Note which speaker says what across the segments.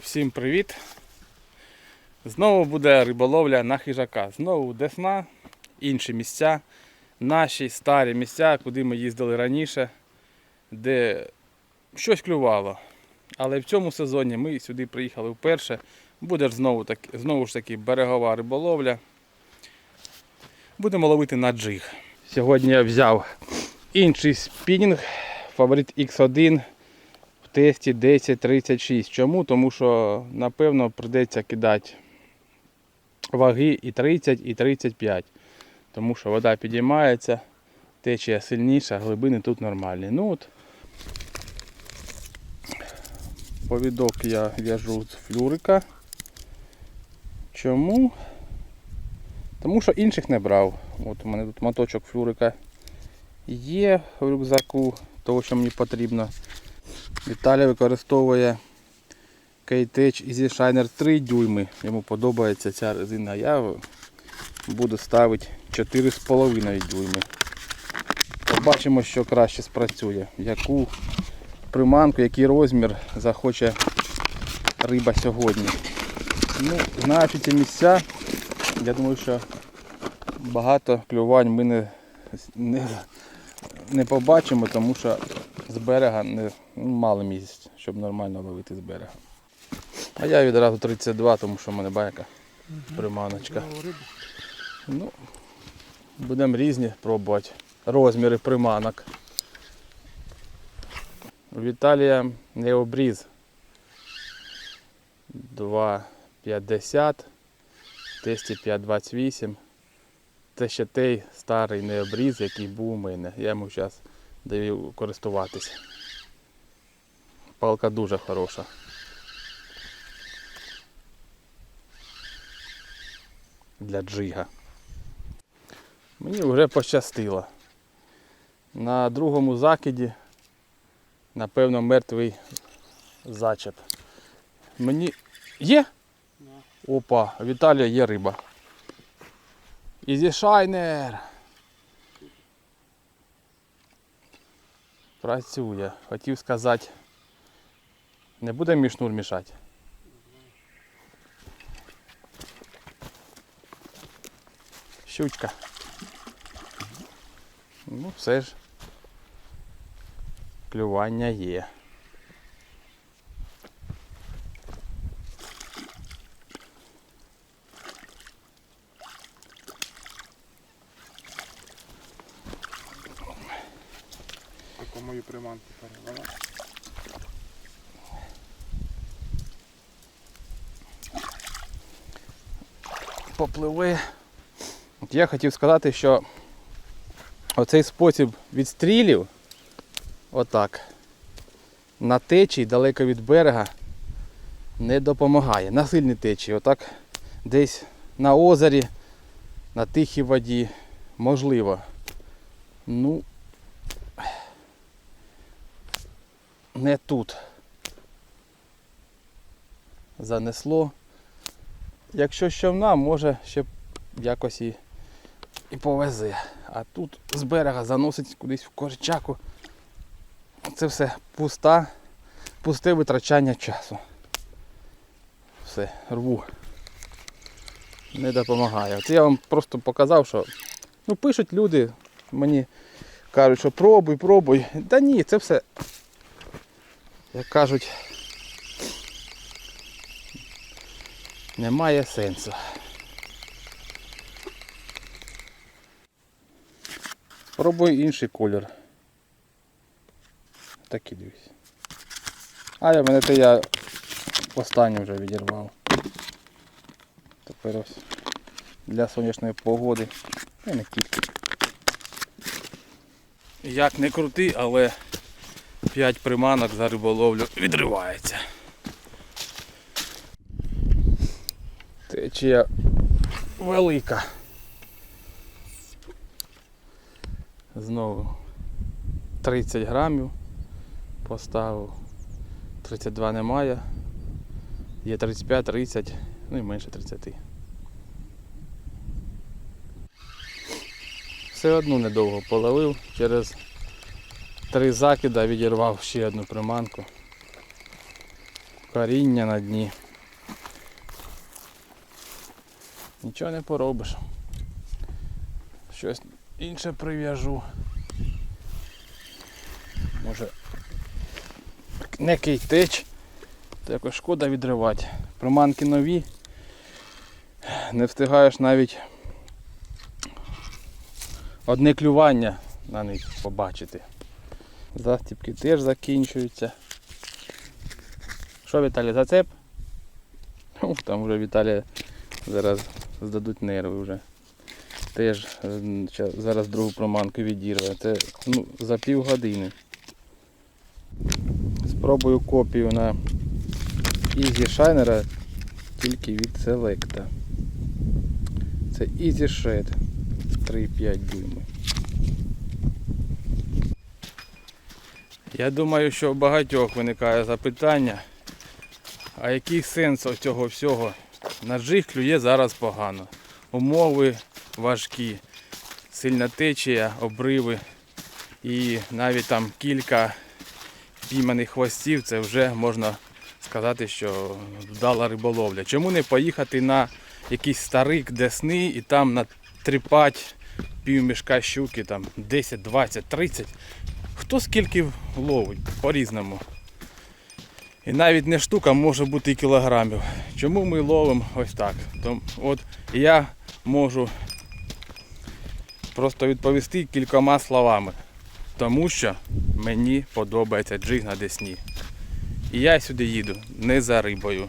Speaker 1: Всім привіт! Знову буде риболовля на хижака. Знову Десна, інші місця, наші старі місця, куди ми їздили раніше, де щось клювало. Але в цьому сезоні ми сюди приїхали вперше. Буде ж знову, так, знову ж таки берегова риболовля. Будемо ловити на джиг. Сьогодні я взяв інший спінінг, фаворит X1 в тесті 1036. Чому? Тому що напевно прийдеться кидати ваги і 30, і 35. Тому що вода підіймається, течія сильніша, глибини тут нормальні. Ну от повідок я в'яжу з флюрика. Чому? Тому що інших не брав. От у мене тут моточок флюрика є в рюкзаку, того, що мені потрібно. Віталій використовує K-Tech Easy Shiner 3 дюйми. Йому подобається ця резина. Я буду ставити 4,5 дюйми. Побачимо, що краще спрацює. Яку приманку, який розмір захоче риба сьогодні. Ну, знаючи ці місця, я думаю, що багато клювань ми не, не, не побачимо, тому що з берега не, ну, мало місць, щоб нормально ловити з берега. А я відразу 32, тому що в мене байка приманочка. Ну, будемо різні пробувати розміри приманок. Віталія необріз 2,50, тесті 5,28. Це ще той старий необріз, який був у мене. Я йому зараз даю користуватися. Палка дуже хороша. Для джига. Мені вже пощастило. На другому закиді, напевно, мертвий зачеп. Мені. Є? Опа, Віталія є риба. Ізі Працює. Хотів сказати. Не буде мій шнур мішати. Щучка. Ну, все ж. Клювання є. Попливи. От я хотів сказати, що оцей спосіб відстрілів, отак, на течії далеко від берега не допомагає. На сильній течії, отак десь на озері, на тихій воді, можливо. Ну не тут. Занесло. Якщо з човна, може ще якось і, і повезе. А тут з берега заносить кудись в корчаку. Це все пуста, пусте витрачання часу. Все, рву. Не допомагає. От я вам просто показав, що ну, пишуть люди, мені кажуть, що пробуй, пробуй. Та ні, це все, як кажуть, немає сенсу. Пробуй інший колір. Такий дивись. А я мене те я останній вже відірвав. Тепер ось для сонячної погоди. І не тільки. Як не крути, але 5 приманок за риболовлю відривається. Течія велика. Знову 30 грамів поставив. 32 немає. Є 35, 30, ну і менше 30. Все одно недовго половив. Через три закида відірвав ще одну приманку. коріння на дні. Нічого не поробиш. Щось інше прив'яжу. Може не кейтеч, то якось шкода відривати. Приманки нові. Не встигаєш навіть одне клювання на них побачити. Застіпки теж закінчуються. Що, Віталій, зацеп? Там вже Віталія зараз здадуть нерви вже. Теж е, зараз другу проманку відірве. Це ну, за півгодини. Спробую копію на Easy Shiner тільки від Selecta. Це Easy Shed 3,5 дюйми. Я думаю, що у багатьох виникає запитання, а який сенс цього всього? На джиг клює зараз погано. Умови важкі, сильна течія, обриви і навіть там кілька пійманих хвостів, це вже можна сказати, що вдала риболовля. Чому не поїхати на якийсь старик десни і там натріпать півмішка щуки, там 10, 20, 30 Хто скільки ловить по-різному. І навіть не штука може бути і кілограмів. Чому ми ловимо ось так? Том, от я можу просто відповісти кількома словами. Тому що мені подобається джиг на Десні. І я сюди їду не за рибою.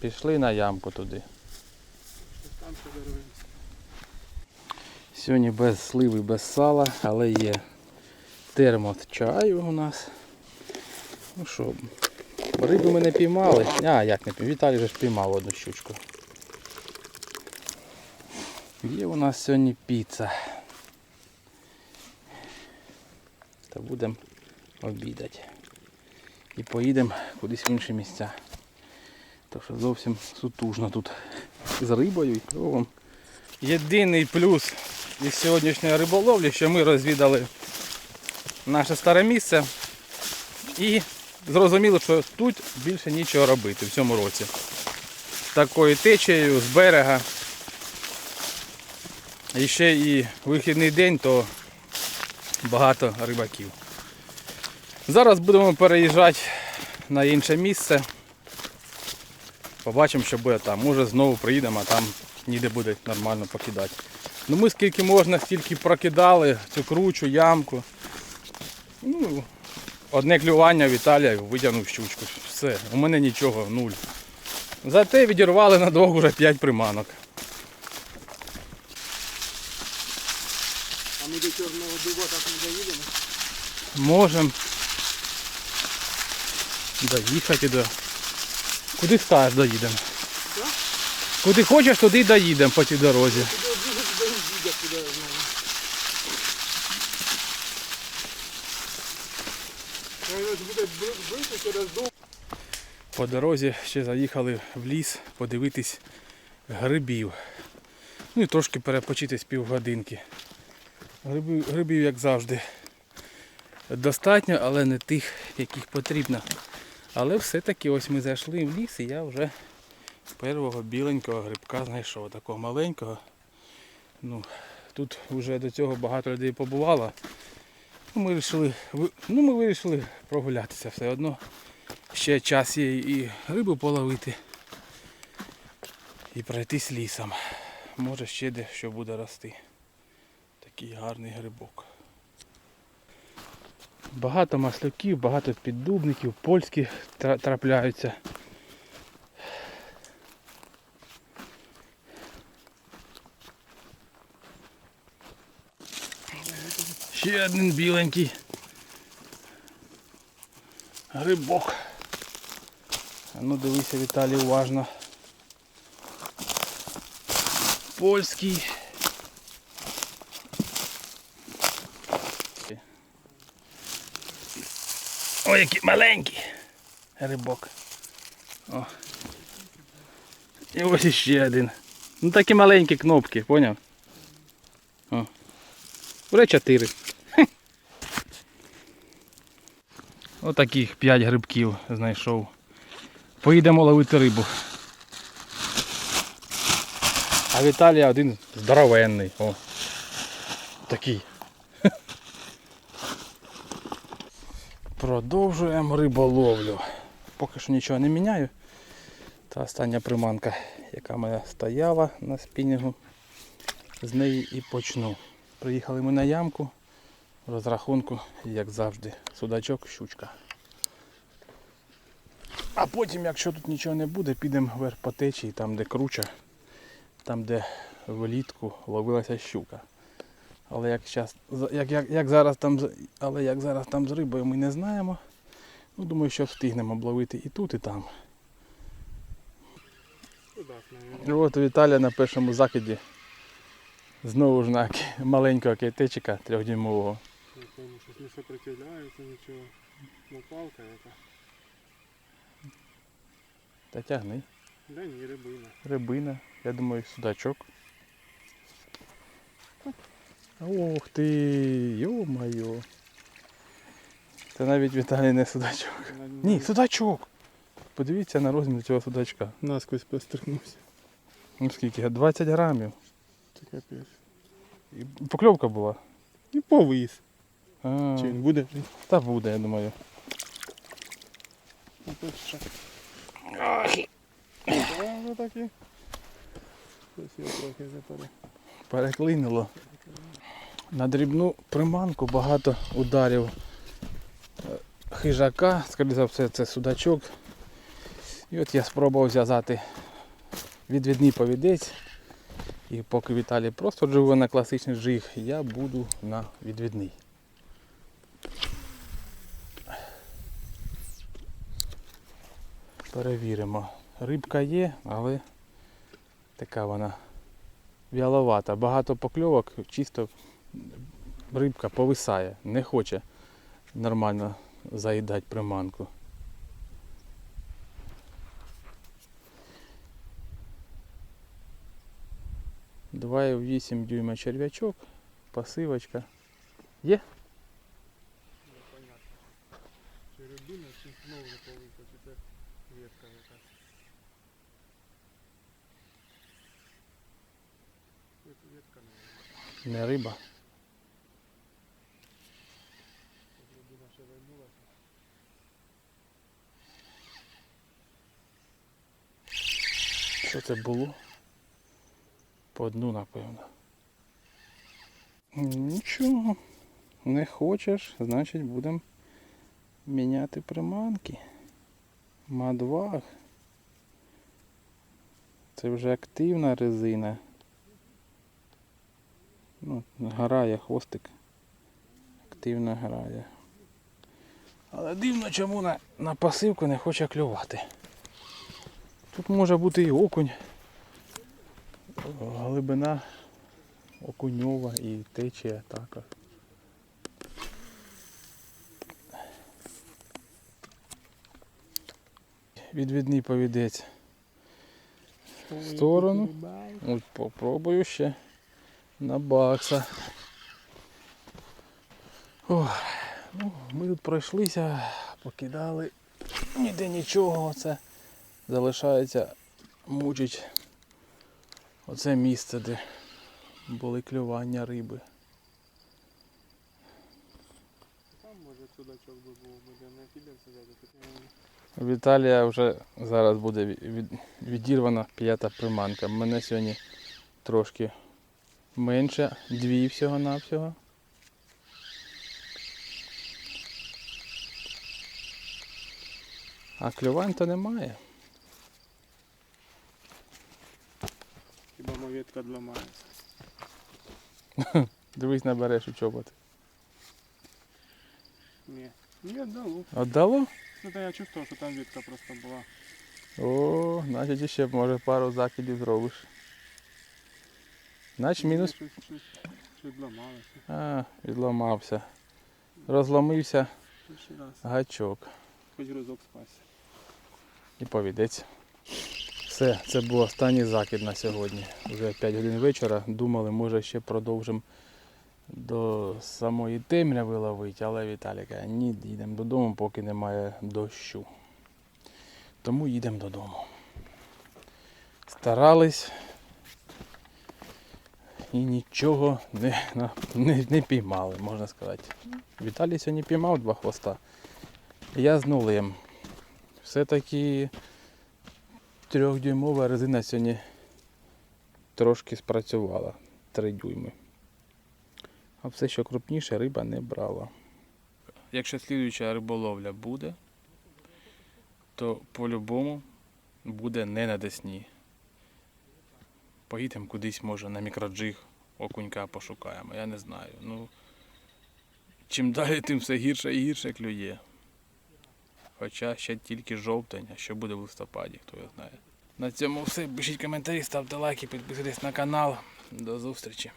Speaker 1: Пішли на ямку туди. Сьогодні без сливи, без сала, але є термос чаю у нас. Ну що, рибу ми не піймали. А, як не піймали? Віталій вже ж піймав одну щучку. Є у нас сьогодні піца. Та будемо обідати. І поїдемо кудись в інші місця. Так що зовсім сутужно тут з рибою і кровом. Єдиний плюс із сьогоднішньої риболовлі, що ми розвідали наше старе місце і зрозуміло, що тут більше нічого робити в цьому році. Такою течією з берега. І ще і вихідний день, то багато рибаків. Зараз будемо переїжджати на інше місце. Побачимо, що буде там. Може знову приїдемо, а там ніде буде нормально покидати. Ну ми скільки можна, стільки прокидали цю кручу, ямку. Ну, одне клювання Віталія витягнув щучку. Все, у мене нічого, нуль. Зате відірвали на двох вже 5 приманок.
Speaker 2: А ми до чорного дуба так не доїдемо.
Speaker 1: Можемо доїхати до. Куди скажеш доїдемо? Куди хочеш, туди й доїдемо по цій дорозі.
Speaker 2: Туди обігати до їдя, куди я знаю. Я ось буде бри- бити через дуб.
Speaker 1: По дорозі ще заїхали в ліс подивитись грибів. Ну і трошки перепочити з півгодинки. Грибів, грибів, як завжди, достатньо, але не тих, яких потрібно. Але все-таки ось ми зайшли в ліс і я вже першого біленького грибка знайшов. Такого маленького. Ну, тут вже до цього багато людей побувало. Ми вирішили, ну, ми вирішили прогулятися все одно ще час є і рибу половити, і пройтись лісом. Може ще де що буде рости. Такий гарний грибок. Багато маслюків, багато піддубників, польські трапляються. Ще один біленький. Грибок. А ну дивися, Віталій, уважно. Польський. Ой, який маленький грибок. О. І ось іще один. Ну такі маленькі кнопки, поняв? О. Вже чотири. Отаких 5 грибків знайшов. Поїдемо ловити рибу. А Віталія один здоровенний. О. Такий. Продовжуємо риболовлю. Поки що нічого не міняю. Та остання приманка, яка мене стояла на спінінгу, з неї і почну. Приїхали ми на ямку, розрахунку, як завжди, судачок, щучка. А потім, якщо тут нічого не буде, підемо вверх по течії, там де круче, там де влітку ловилася щука. Але як, щас, як, як, як зараз там, але як зараз там з рибою ми не знаємо. Ну, думаю, що встигнемо обловити і тут, і там. От Віталія на першому закиді знову ж на маленького кейтечика трьохдюймового.
Speaker 2: Напевно, не сопротивляється нічого. Ну палка яка.
Speaker 1: Та тягни.
Speaker 2: Да ні, рибина.
Speaker 1: Рибина, я думаю, судачок. Ох ти, йо-моє. Це навіть Віталій не судачок. Ні, судачок. Подивіться на розмір цього судачка.
Speaker 2: Насквозь постригнувся.
Speaker 1: Ну скільки? 20 грамів.
Speaker 2: Це капець.
Speaker 1: І покльовка була.
Speaker 2: І повис.
Speaker 1: А,
Speaker 2: Чи він буде?
Speaker 1: та буде, я думаю.
Speaker 2: Ну, тут ще. А, ну так і. Щось я трохи запере.
Speaker 1: Переклинило. На дрібну приманку багато ударів е, хижака, скоріше за все, це судачок. І от я спробував зв'язати відвідний повідець. І поки Віталій просто живе на класичний жиг, я буду на відвідний. Перевіримо. Рибка є, але така вона вяловата. Багато покльовок, чисто рибка повисає, не хоче нормально заїдати приманку. Два і вісім дюйма черв'ячок, пасивочка. Є?
Speaker 2: Чи рибина, чи знову це ветка якась. Ветка не
Speaker 1: Не риба.
Speaker 2: рибина ще вернулася.
Speaker 1: Що це було? По дну, напевно. Нічого. Не хочеш, значить будемо міняти приманки. Мадваг. Це вже активна резина. Ну, грає хвостик. Активно грає. Але дивно, чому на, на пасивку не хоче клювати. Тут може бути і окунь. Глибина окуньова і течія також. Відвідний повідець. В сторону. От попробую ще на бакса. Ох, ну, ми тут пройшлися, покидали. Ніде нічого. Це залишається мучить оце місце, де були клювання риби.
Speaker 2: Там може судачок би був, не підемо сюди.
Speaker 1: У Віталія вже зараз буде від, відірвана п'ята приманка. Мене сьогодні трошки менше, дві всього-навсього. А клювань то немає.
Speaker 2: Хіба моветка зламається.
Speaker 1: Дивись, набереш у чоботи.
Speaker 2: Ні. Ні, дало.
Speaker 1: Отдало?
Speaker 2: Ну я чувствував, що там ветка просто була.
Speaker 1: О, значить іще може пару закидів зробиш. Значить мінус.
Speaker 2: Щось, щось, щось зламалося.
Speaker 1: А, відламався. Розломився
Speaker 2: Ще раз.
Speaker 1: гачок.
Speaker 2: Хоч разок спасся.
Speaker 1: І повідець. Все, це був останній закид на сьогодні. Вже 5 годин вечора. Думали, може ще продовжимо до самої темряви ловити, але Віталій каже, ні, їдемо додому, поки немає дощу. Тому їдемо додому. Старались і нічого не, не, не піймали, можна сказати. Віталій сьогодні піймав два хвоста. Я з нулем. Все-таки трьохдюймова резина сьогодні трошки спрацювала. Три дюйми. А все, що крупніше, риба не брала. Якщо слідуюча риболовля буде, то по-любому буде не на Десні. Поїдемо кудись, може, на мікроджиг окунька пошукаємо, я не знаю. Ну, чим далі, тим все гірше і гірше клює. Хоча ще тільки жовтень, а що буде в листопаді, хто його знає. На цьому все. Пишіть коментарі, ставте лайки, підписуйтесь на канал. До зустрічі.